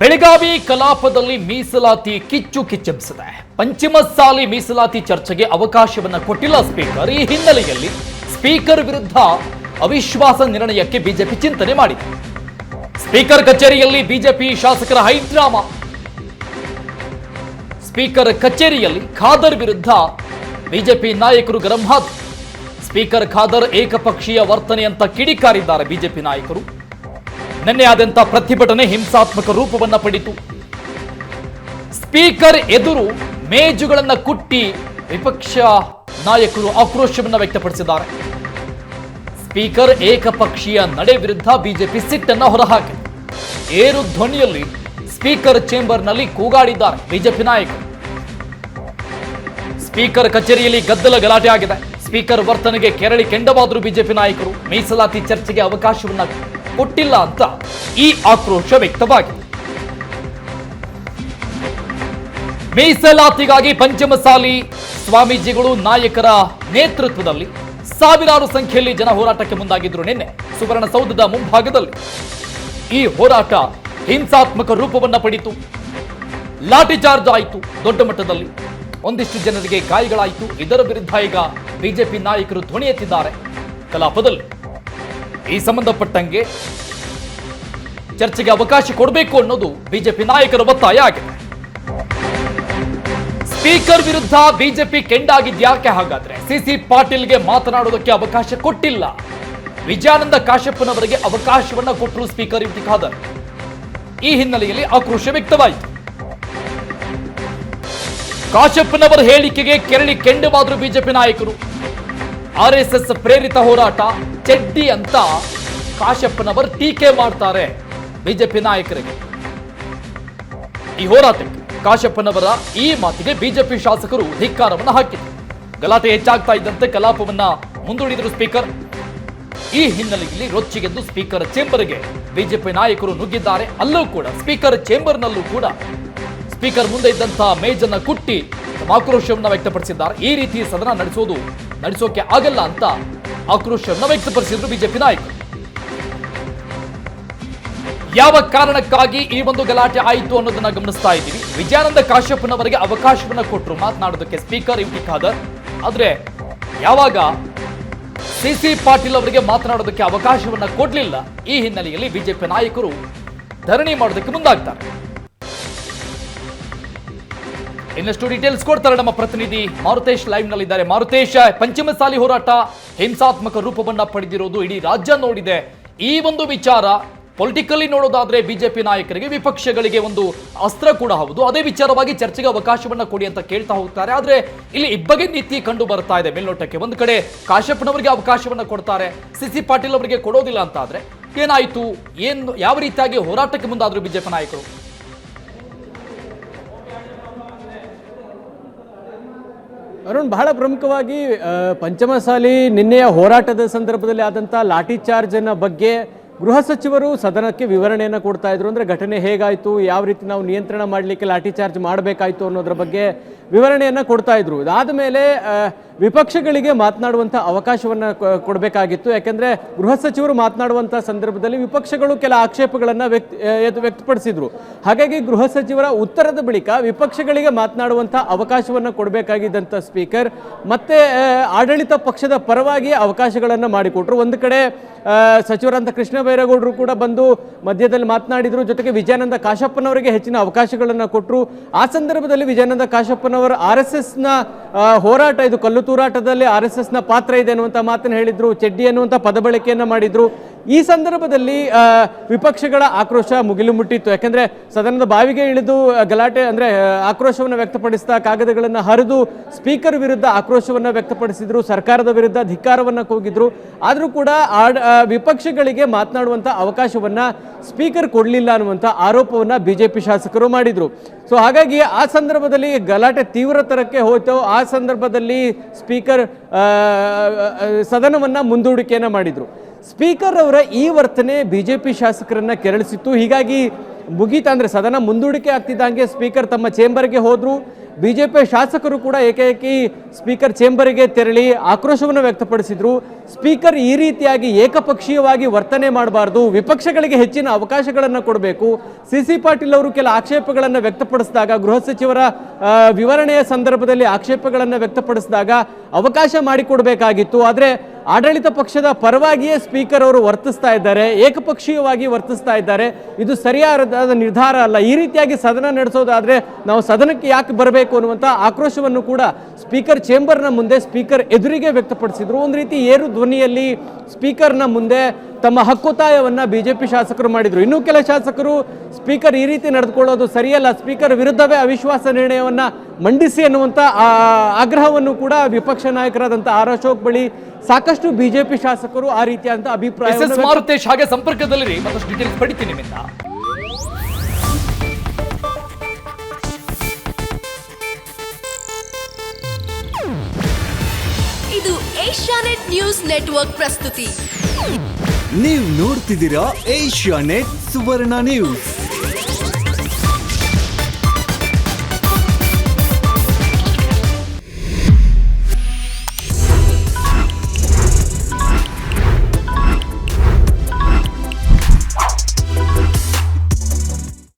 ಬೆಳಗಾವಿ ಕಲಾಪದಲ್ಲಿ ಮೀಸಲಾತಿ ಕಿಚ್ಚು ಕಿಚ್ಚೆಬ್ಸಿದೆ. ಪಂಚಮಸಾಲಿ ಮೀಸಲಾತಿ ಚರ್ಚೆಗೆ ಅವಕಾಶವನ್ನ ಕೊಟ್ಟಿಲ್ಲ ಸ್ಪೀಕರ್. ಈ ಹಿನ್ನೆಲೆಯಲ್ಲಿ ಸ್ಪೀಕರ್ ವಿರುದ್ಧ ಅವಿಶ್ವಾಸ ನಿರ್ಣಯಕ್ಕೆ ಬಿಜೆಪಿ ಚಿಂತನೆ ಮಾಡಿದೆ. ಸ್ಪೀಕರ್ ಕಚೇರಿಯಲ್ಲಿ ಬಿಜೆಪಿ ಶಾಸಕರ ಹೈಡ್ರಾಮಾ. ಸ್ಪೀಕರ್ ಕಚೇರಿಯಲ್ಲಿ ಖಾದರ್ ವಿರುದ್ಧ ಬಿಜೆಪಿ ನಾಯಕರು ಗರಂ ಸ್ಪೀಕರ್ ಖಾದರ್ ಏಕಪಕ್ಷೀಯ ವರ್ತನೆ ಅಂತ ಕಿಡಿಕಾರಿದ್ದಾರೆ ಬಿಜೆಪಿ ನಾಯಕರು. ನಿನ್ನೆ ಪ್ರತಿಭಟನೆ ಹಿಂಸಾತ್ಮಕ ರೂಪವನ್ನ ಪಡಿತು. ಸ್ಪೀಕರ್ ಎದುರು ಮೇಜುಗಳನ್ನ ಕುಟ್ಟಿ ವಿಪಕ್ಷ ನಾಯಕರು ಆಕ್ರೋಶವನ್ನ ವ್ಯಕ್ತಪಡಿಸಿದ್ದಾರೆ. ಸ್ಪೀಕರ್ ಏಕಪಕ್ಷೀಯ ನಡೆ ವಿರುದ್ಧ ಬಿಜೆಪಿ ಸಿಟ್ಟನ್ನ ಹೊರಹಾಕಿ ಏರು ಧ್ವನಿಯಲ್ಲಿ ಸ್ಪೀಕರ್ ಚೇಂಬರ್ನಲ್ಲಿ ಕೂಗಾಡಿದ್ದಾರೆ ಬಿಜೆಪಿ ನಾಯಕರು. ಸ್ಪೀಕರ್ ಕಚೇರಿಯಲ್ಲಿ ಗದ್ದಲ ಗಲಾಟೆ ಆಗಿದೆ. ಸ್ಪೀಕರ್ ವರ್ತನೆಗೆ ಕೆರಳಿ ಕೆಂಡವಾದರು ಬಿಜೆಪಿ ನಾಯಕರು ಮೀಸಲಾತಿ ಚರ್ಚೆಗೆ ಅವಕಾಶವನ್ನ ಕೊಟ್ಟಿಲ್ಲ ಅಂತ ಈ ಆಕ್ರೋಶ ವ್ಯಕ್ತವಾಗಿದೆ. ಮೀಸಲಾತಿಗಾಗಿ ಪಂಚಮಸಾಲಿ ಸ್ವಾಮೀಜಿಗಳು ನಾಯಕರ ನೇತೃತ್ವದಲ್ಲಿ ಸಾವಿರಾರು ಸಂಖ್ಯೆಯಲ್ಲಿ ಜನ ಹೋರಾಟಕ್ಕೆ ಮುಂದಾಗಿದ್ರು ನಿನ್ನೆ ಸುವರ್ಣಸೌಧದ ಮುಂಭಾಗದಲ್ಲಿ. ಈ ಹೋರಾಟ ಹಿಂಸಾತ್ಮಕ ರೂಪವನ್ನ ಪಡಿತು. ಲಾಠಿ ಚಾರ್ಜ್ ಆಯಿತು ದೊಡ್ಡ ಮಟ್ಟದಲ್ಲಿ. ಒಂದಿಷ್ಟು ಜನರಿಗೆ ಗಾಯಗಳಾಯಿತು. ಇದರ ವಿರುದ್ಧ ಈಗ ಬಿಜೆಪಿ ನಾಯಕರು ಧ್ವನಿ ಎತ್ತಿದ್ದಾರೆ. ಕಲಾಪದಲ್ಲಿ ಈ ಸಂಬಂಧಪಟ್ಟಂಗೆ ಚರ್ಚೆಗೆ ಅವಕಾಶ ಕೊಡಬೇಕು ಅನ್ನೋದು ಬಿಜೆಪಿ ನಾಯಕರ ಒತ್ತಾಯ ಆಗಿದೆ. ಸ್ಪೀಕರ್ ವಿರುದ್ಧ ಬಿಜೆಪಿ ಕೆಂಡಾಗಿದ್ ಯಾಕೆ ಹಾಗಾದ್ರೆ? ಸಿಸಿ ಪಾಟೀಲ್ಗೆ ಮಾತನಾಡೋದಕ್ಕೆ ಅವಕಾಶ ಕೊಟ್ಟಿಲ್ಲ. ವಿಜಯಾನಂದ ಕಾಶ್ಯಪ್ಪನವರಿಗೆ ಅವಕಾಶವನ್ನ ಕೊಟ್ಟರು ಸ್ಪೀಕರ್ ಯುಟಿ ಖಾದರ್ ಈ ಹಿನ್ನೆಲೆಯಲ್ಲಿ ಆಕ್ರೋಶ ವ್ಯಕ್ತವಾಯಿತು. ಕಾಶ್ಯಪ್ಪನವರ ಹೇಳಿಕೆಗೆ ಕೆರಳಿ ಕೆಂಡವಾದರು ಬಿಜೆಪಿ ನಾಯಕರು. ಆರ್ ಎಸ್ ಎಸ್ ಪ್ರೇರಿತ ಹೋರಾಟ, ಚೆಡ್ಡಿ ಅಂತ ಕಾಶ್ಯಪ್ಪನವರು ಟೀಕೆ ಮಾಡ್ತಾರೆ ಬಿಜೆಪಿ ನಾಯಕರಿಗೆ. ಈ ಹೋರಾಟಕ್ಕೆ ಕಾಶ್ಯಪ್ಪನವರ ಈ ಮಾತಿಗೆ ಬಿಜೆಪಿ ಶಾಸಕರು ಧಿಕ್ಕಾರವನ್ನು ಹಾಕಿದರು. ಗಲಾಟೆ ಹೆಚ್ಚಾಗ್ತಾ ಇದ್ದಂತೆ ಕಲಾಪವನ್ನ ಮುಂದೂಡಿದರು ಸ್ಪೀಕರ್. ಈ ಹಿನ್ನೆಲೆಯಲ್ಲಿ ರೊಚ್ಚಿಗೆಂದು ಸ್ಪೀಕರ್ ಚೇಂಬರ್ಗೆ ಬಿಜೆಪಿ ನಾಯಕರು ನುಗ್ಗಿದ್ದಾರೆ. ಅಲ್ಲೂ ಕೂಡ ಸ್ಪೀಕರ್ ಚೇಂಬರ್ನಲ್ಲೂ ಕೂಡ ಸ್ಪೀಕರ್ ಮುಂದೆ ಇದ್ದಂತಹ ಮೇಜನ್ನ ಕುಟ್ಟಿ ಆಕ್ರೋಶವನ್ನ ವ್ಯಕ್ತಪಡಿಸಿದ್ದಾರೆ. ಈ ರೀತಿ ಸದನ ನಡೆಸೋದು ನಡೆಸೋಕೆ ಆಗಲ್ಲ ಅಂತ ಆಕ್ರೋಶವನ್ನ ವ್ಯಕ್ತಪಡಿಸಿದ್ರು ಬಿಜೆಪಿ ನಾಯಕರು. ಯಾವ ಕಾರಣಕ್ಕಾಗಿ ಈ ಒಂದು ಗಲಾಟೆ ಆಯಿತು ಅನ್ನೋದನ್ನ ಗಮನಿಸ್ತಾ ಇದ್ದೀವಿ. ವಿಜಯಾನಂದ ಕಾಶ್ಯಪ್ಪನವರಿಗೆ ಅವಕಾಶವನ್ನ ಕೊಟ್ಟರು ಮಾತನಾಡೋದಕ್ಕೆ ಸ್ಪೀಕರ್ ಯುಟಿ ಖಾದರ್. ಆದ್ರೆ ಯಾವಾಗ ಸಿಸಿ ಪಾಟೀಲ್ ಅವರಿಗೆ ಮಾತನಾಡೋದಕ್ಕೆ ಅವಕಾಶವನ್ನ ಕೊಡ್ಲಿಲ್ಲ, ಈ ಹಿನ್ನೆಲೆಯಲ್ಲಿ ಬಿಜೆಪಿ ನಾಯಕರು ಧರಣಿ ಮಾಡೋದಕ್ಕೆ ಮುಂದಾಗ್ತಾರೆ. ಇನ್ನಷ್ಟು ಡೀಟೇಲ್ಸ್ ಕೊಡ್ತಾರೆ ನಮ್ಮ ಪ್ರತಿನಿಧಿ. ಮಾರುತೇಶ್ ಲೈವ್ ನಲ್ಲಿದ್ದಾರೆ. ಮಾರುತೇಶ್, ಪಂಚಮಸಾಲಿ ಹೋರಾಟ ಹಿಂಸಾತ್ಮಕ ರೂಪವನ್ನ ಪಡೆದಿರೋದು ಇಡೀ ರಾಜ್ಯ ನೋಡಿದೆ. ಈ ಒಂದು ವಿಚಾರ ಪೊಲಿಟಿಕಲಿ ನೋಡೋದಾದ್ರೆ ಬಿಜೆಪಿ ನಾಯಕರಿಗೆ ವಿಪಕ್ಷಗಳಿಗೆ ಒಂದು ಅಸ್ತ್ರ ಕೂಡ ಹೌದು. ಅದೇ ವಿಚಾರವಾಗಿ ಚರ್ಚೆಗೆ ಅವಕಾಶವನ್ನ ಕೊಡಿ ಅಂತ ಕೇಳ್ತಾ ಹೋಗ್ತಾರೆ. ಆದ್ರೆ ಇಲ್ಲಿ ಇಬ್ಬಗೆ ನೀತಿ ಕಂಡು ಬರ್ತಾ ಇದೆ ಮೇಲ್ನೋಟಕ್ಕೆ. ಒಂದು ಕಡೆ ಕಾಶ್ಯಪ್ಪನವರಿಗೆ ಅವಕಾಶವನ್ನ ಕೊಡ್ತಾರೆ. ಸಿಸಿ ಪಾಟೀಲ್ ಅವರಿಗೆ ಕೊಡೋದಿಲ್ಲ ಅಂತ ಆದ್ರೆ ಏನಾಯ್ತು? ಏನು, ಯಾವ ರೀತಿಯಾಗಿ ಹೋರಾಟಕ್ಕೆ ಮುಂದಾದ್ರು ಬಿಜೆಪಿ ನಾಯಕರು? ಅರುಣ್ ಬಹಳ ಪ್ರಮುಖವಾಗಿ ಪಂಚಮಸಾಲಿ ನಿನ್ನೆಯ ಹೋರಾಟದ ಸಂದರ್ಭದಲ್ಲಿ ಆದಂಥ ಲಾಠಿ ಚಾರ್ಜನ್ನ ಬಗ್ಗೆ ಗೃಹ ಸಚಿವರು ಸದನಕ್ಕೆ ವಿವರಣೆಯನ್ನು ಕೊಡ್ತಾ ಇದ್ರು ಅಂದರೆ ಘಟನೆ ಹೇಗಾಯಿತು, ಯಾವ ರೀತಿ ನಾವು ನಿಯಂತ್ರಣ ಮಾಡಲಿಕ್ಕೆ ಲಾಠಿ ಚಾರ್ಜ್ ಮಾಡಬೇಕಾಯಿತು ಅನ್ನೋದ್ರ ಬಗ್ಗೆ ವಿವರಣೆಯನ್ನು ಕೊಡ್ತಾ ಇದ್ರು. ಇದಾದ ಮೇಲೆ ವಿಪಕ್ಷಗಳಿಗೆ ಮಾತನಾಡುವಂಥ ಅವಕಾಶವನ್ನು ಕೊಡಬೇಕಾಗಿತ್ತು. ಯಾಕೆಂದರೆ ಗೃಹ ಸಚಿವರು ಮಾತನಾಡುವಂಥ ಸಂದರ್ಭದಲ್ಲಿ ವಿಪಕ್ಷಗಳು ಕೆಲ ಆಕ್ಷೇಪಗಳನ್ನು ವ್ಯಕ್ತ ವ್ಯಕ್ತಪಡಿಸಿದ್ರು. ಹಾಗಾಗಿ ಗೃಹ ಸಚಿವರ ಉತ್ತರದ ಬಳಿಕ ವಿಪಕ್ಷಗಳಿಗೆ ಮಾತನಾಡುವಂಥ ಅವಕಾಶವನ್ನು ಕೊಡಬೇಕಾಗಿದ್ದಂಥ ಸ್ಪೀಕರ್, ಮತ್ತೆ ಆಡಳಿತ ಪಕ್ಷದ ಪರವಾಗಿ ಅವಕಾಶಗಳನ್ನು ಮಾಡಿಕೊಟ್ರು. ಒಂದು ಕಡೆ ಸಚಿವರಂತ ಕೃಷ್ಣ ಬೈರೇಗೌಡರು ಕೂಡ ಬಂದು ಮಧ್ಯದಲ್ಲಿ ಮಾತನಾಡಿದರು. ಜೊತೆಗೆ ವಿಜಯಾನಂದ ಕಾಶಪ್ಪನವರಿಗೆ ಹೆಚ್ಚಿನ ಅವಕಾಶಗಳನ್ನು ಕೊಟ್ಟರು ಆ ಸಂದರ್ಭದಲ್ಲಿ ವಿಜಯಾನಂದ ಕಾಶಪ್ಪನವರ ಆರ್ ಎಸ್ ಎಸ್ನ ಹೋರಾಟ ಇದು ಕಲ್ಲು ತೂರಾಟದಲ್ಲಿ ಆರ್ ಎಸ್ ಎಸ್ನ ಪಾತ್ರ ಇದೆ ಅನ್ನುವಂಥ ಮಾತನ್ನು ಹೇಳಿದರು. ಚೆಡ್ಡಿ ಅನ್ನುವಂಥ ಪದ ಬಳಕೆಯನ್ನು ಮಾಡಿದ್ರು. ಈ ಸಂದರ್ಭದಲ್ಲಿ ವಿಪಕ್ಷಗಳ ಆಕ್ರೋಶ ಮುಗಿಲು ಮುಟ್ಟಿತ್ತು ಯಾಕಂದ್ರೆ ಸದನದ ಬಾವಿಗೆ ಇಳಿದು ಗಲಾಟೆ, ಅಂದ್ರೆ ಆಕ್ರೋಶವನ್ನು ವ್ಯಕ್ತಪಡಿಸ್ತಾ ಕಾಗದಗಳನ್ನು ಹರಿದು ಸ್ಪೀಕರ್ ವಿರುದ್ಧ ಆಕ್ರೋಶವನ್ನು ವ್ಯಕ್ತಪಡಿಸಿದ್ರು, ಸರ್ಕಾರದ ವಿರುದ್ಧ ಧಿಕ್ಕಾರವನ್ನು ಕೂಗಿದ್ರು. ಆದರೂ ಕೂಡ ವಿಪಕ್ಷಗಳಿಗೆ ಮಾತನಾಡುವಂಥ ಅವಕಾಶವನ್ನ ಸ್ಪೀಕರ್ ಕೊಡಲಿಲ್ಲ ಅನ್ನುವಂಥ ಆರೋಪವನ್ನ ಬಿಜೆಪಿ ಶಾಸಕರು ಮಾಡಿದ್ರು. ಸೊ, ಹಾಗಾಗಿ ಆ ಸಂದರ್ಭದಲ್ಲಿ ಗಲಾಟೆ ತೀವ್ರತರಕ್ಕೆ ಹೋಯ್ತು, ಆ ಸಂದರ್ಭದಲ್ಲಿ ಸ್ಪೀಕರ್ ಸದನವನ್ನ ಮುಂದೂಡಿಕೆಯನ್ನು ಮಾಡಿದ್ರು. ಸ್ಪೀಕರ್ ಅವರ ಈ ವರ್ತನೆ ಬಿಜೆಪಿ ಶಾಸಕರನ್ನ ಕೆರಳಿಸಿತ್ತು. ಹೀಗಾಗಿ ಮುಗೀತಾ ಅಂದರೆ ಸದನ ಮುಂದೂಡಿಕೆ ಆಗ್ತಿದ್ದಂಗೆ ಸ್ಪೀಕರ್ ತಮ್ಮ ಚೇಂಬರ್ಗೆ ಹೋದ್ರು. ಬಿಜೆಪಿ ಶಾಸಕರು ಕೂಡ ಏಕೈಕಿ ಸ್ಪೀಕರ್ ಚೇಂಬರ್ಗೆ ತೆರಳಿ ಆಕ್ರೋಶವನ್ನು ವ್ಯಕ್ತಪಡಿಸಿದರು. ಸ್ಪೀಕರ್ ಈ ರೀತಿಯಾಗಿ ಏಕಪಕ್ಷೀಯವಾಗಿ ವರ್ತನೆ ಮಾಡಬಾರ್ದು, ವಿಪಕ್ಷಗಳಿಗೆ ಹೆಚ್ಚಿನ ಅವಕಾಶಗಳನ್ನು ಕೊಡಬೇಕು. ಸಿ ಸಿ ಪಾಟೀಲ್ ಅವರು ಕೆಲ ಆಕ್ಷೇಪಗಳನ್ನು ವ್ಯಕ್ತಪಡಿಸಿದಾಗ, ಗೃಹ ಸಚಿವರ ವಿವರಣೆಯ ಸಂದರ್ಭದಲ್ಲಿ ಆಕ್ಷೇಪಗಳನ್ನು ವ್ಯಕ್ತಪಡಿಸಿದಾಗ ಅವಕಾಶ ಮಾಡಿಕೊಡಬೇಕಾಗಿತ್ತು. ಆದರೆ ಆಡಳಿತ ಪಕ್ಷದ ಪರವಾಗಿಯೇ ಸ್ಪೀಕರ್ ಅವರು ವರ್ತಿಸ್ತಾ ಇದ್ದಾರೆ, ಏಕಪಕ್ಷೀಯವಾಗಿ ವರ್ತಿಸ್ತಾ ಇದ್ದಾರೆ. ಇದು ಸರಿಯಾದ ನಿರ್ಧಾರ ಅಲ್ಲ. ಈ ರೀತಿಯಾಗಿ ಸದನ ನಡೆಸೋದಾದರೆ ನಾವು ಸದನಕ್ಕೆ ಯಾಕೆ ಬರಬೇಕು ಅನ್ನುವಂಥ ಆಕ್ರೋಶವನ್ನು ಕೂಡ ಸ್ಪೀಕರ್ ಚೇಂಬರ್ನ ಮುಂದೆ ಸ್ಪೀಕರ್ ಎದುರಿಗೆ ವ್ಯಕ್ತಪಡಿಸಿದರು. ಒಂದು ರೀತಿ ಏರು ಧ್ವನಿಯಲ್ಲಿ ಸ್ಪೀಕರ್ನ ಮುಂದೆ ತಮ್ಮ ಹಕ್ಕೊತ್ತಾಯವನ್ನ ಬಿಜೆಪಿ ಶಾಸಕರು ಮಾಡಿದರು. ಇನ್ನೂ ಕೆಲ ಶಾಸಕರು ಸ್ಪೀಕರ್ ಈ ರೀತಿ ನಡೆದುಕೊಳ್ಳೋದು ಸರಿಯಲ್ಲ. ಸ್ಪೀಕರ್ ವಿರುದ್ಧವೇ ಅವಿಶ್ವಾಸ ನಿರ್ಣಯವನ್ನು ಮಂಡಿಸಿ ಅನ್ನುವಂಥ ಆಗ್ರಹವನ್ನು ಕೂಡ ವಿಪಕ್ಷ ನಾಯಕರಾದಂಥ ಆರ್ ಅಶೋಕ್ ಬಳಿ ಸಾಕಷ್ಟು ಬಿಜೆಪಿ ಶಾಸಕರು ಆ ರೀತಿಯಾದಂತಹ ಎಸ್ ಅಭಿಪ್ರಾಯ ಎಸ್ ಮಾರುತೇಶ್ ಹಾಗೆ ಸಂಪರ್ಕದಲ್ಲಿ ಮತ್ತಷ್ಟು ಡೀಟೇಲ್ಸ್ ಪಡಿತೀನಿ ನಿಮ್ಮಿಂದ. ಇದು ಏಷ್ಯಾನೆಟ್ ನ್ಯೂಸ್ ನೆಟ್ವರ್ಕ್ ಪ್ರಸ್ತುತಿ. ನೀವು ನೋಡ್ತಿದ್ದೀರಾ ಏಷ್ಯಾನೆಟ್ ಸುವರ್ಣ ನ್ಯೂಸ್.